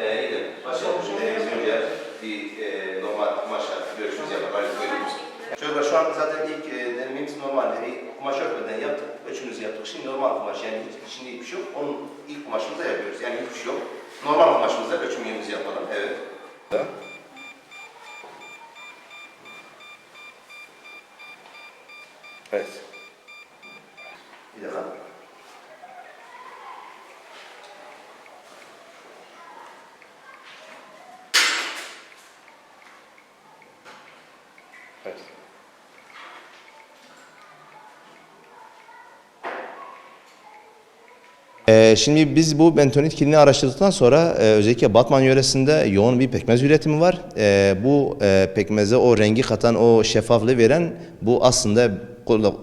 Ee, iyi de başlayalım. Şimdi biz önce bir e, normal kumaşla görüşümüzü yapalım. Öyle koyuyoruz. Çocuklar şu an zaten ilk e, denememiz normalde bir kumaş örtmeden yaptık. Ölçümüzü yaptık. Şimdi normal kumaş yani hiç içinde hiçbir şey yok. Onun ilk kumaşımızda yapıyoruz. Yani hiçbir şey yok. Normal kumaşımızda ölçümlerimizi yapalım. Evet. Evet. Bir dakika. Evet. Ee, Şimdi biz bu bentonit kilini araştırdıktan sonra e, özellikle Batman yöresinde yoğun bir pekmez üretimi var. Ee, Bu e, pekmeze o rengi katan, o şeffaflığı veren bu aslında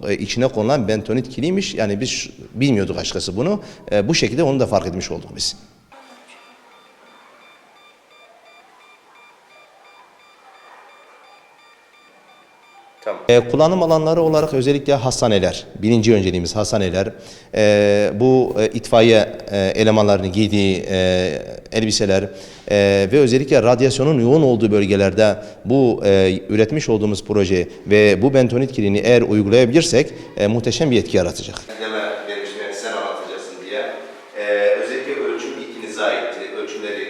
e, içine konulan bentonit kiliymiş. Yani biz bilmiyorduk açıkçası bunu. E, Bu şekilde onu da fark etmiş olduk biz. Tamam. E, kullanım alanları olarak özellikle hastaneler, birinci önceliğimiz hastaneler, e, bu e, itfaiye e, elemanlarının giydiği e, elbiseler e, ve özellikle radyasyonun yoğun olduğu bölgelerde bu e, üretmiş olduğumuz proje ve bu bentonit kilini eğer uygulayabilirsek e, muhteşem bir etki yaratacak. Deme demiştim yani sen anlatacaksın diye. Ee, özellikle ölçüm ikinize aitti. Ölçümleri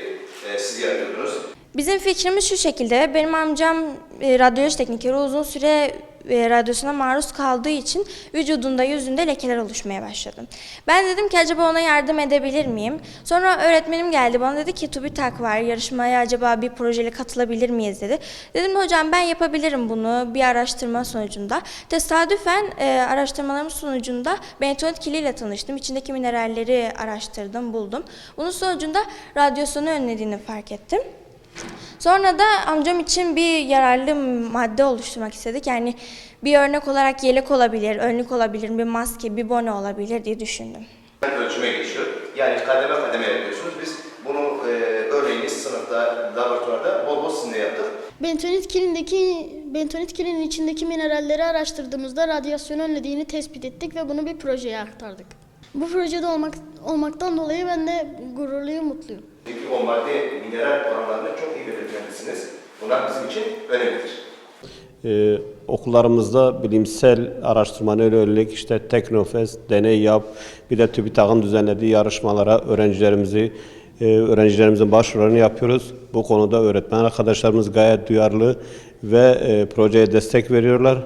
e, siz yapıyordunuz. Bizim fikrimiz şu şekilde. Benim amcam e, radyoloji teknikeri uzun süre e, radyosuna maruz kaldığı için vücudunda yüzünde lekeler oluşmaya başladı. Ben dedim ki acaba ona yardım edebilir miyim? Sonra öğretmenim geldi bana dedi ki TÜBİTAK var yarışmaya acaba bir projeyle katılabilir miyiz dedi. Dedim hocam ben yapabilirim bunu bir araştırma sonucunda. Tesadüfen e, araştırmalarım sonucunda bentonit kiliyle tanıştım. İçindeki mineralleri araştırdım buldum. Bunun sonucunda radyasyonu önlediğini fark ettim. Sonra da amcam için bir yararlı madde oluşturmak istedik. Yani bir örnek olarak yelek olabilir, önlük olabilir, bir maske, bir bone olabilir diye düşündüm. Ölçüme geçiyor. Yani kademe kademe yapıyorsunuz. Biz bunu e, örneğin sınıfta, laboratuvarda bol bol sizinle yaptık. Bentonit kilindeki bentonit kilinin içindeki mineralleri araştırdığımızda radyasyonu önlediğini tespit ettik ve bunu bir projeye aktardık. Bu projede olmak olmaktan dolayı ben de gururluyum, mutluyum. Çünkü o madde mineral oranlarını çok iyi belirtmelisiniz. Bunlar bizim için önemlidir. Ee, okullarımızda bilimsel araştırmanın yönelik işte Teknofest, Deney Yap, bir de TÜBİTAK'ın düzenlediği yarışmalara öğrencilerimizi e, öğrencilerimizin başvurularını yapıyoruz. Bu konuda öğretmen arkadaşlarımız gayet duyarlı ve e, projeye destek veriyorlar.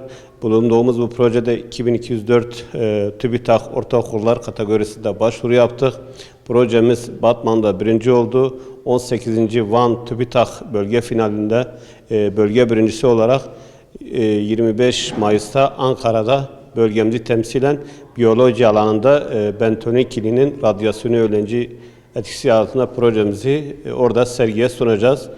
Bulunduğumuz bu projede 2204 e, TÜBİTAK ortaokullar kategorisinde başvuru yaptık. Projemiz Batman'da birinci oldu. 18. Van TÜBİTAK bölge finalinde e, bölge birincisi olarak e, 25 Mayıs'ta Ankara'da bölgemizi temsilen biyoloji alanında e, bentonik kilinin radyasyonu öğrenci etkisi altında projemizi e, orada sergiye sunacağız.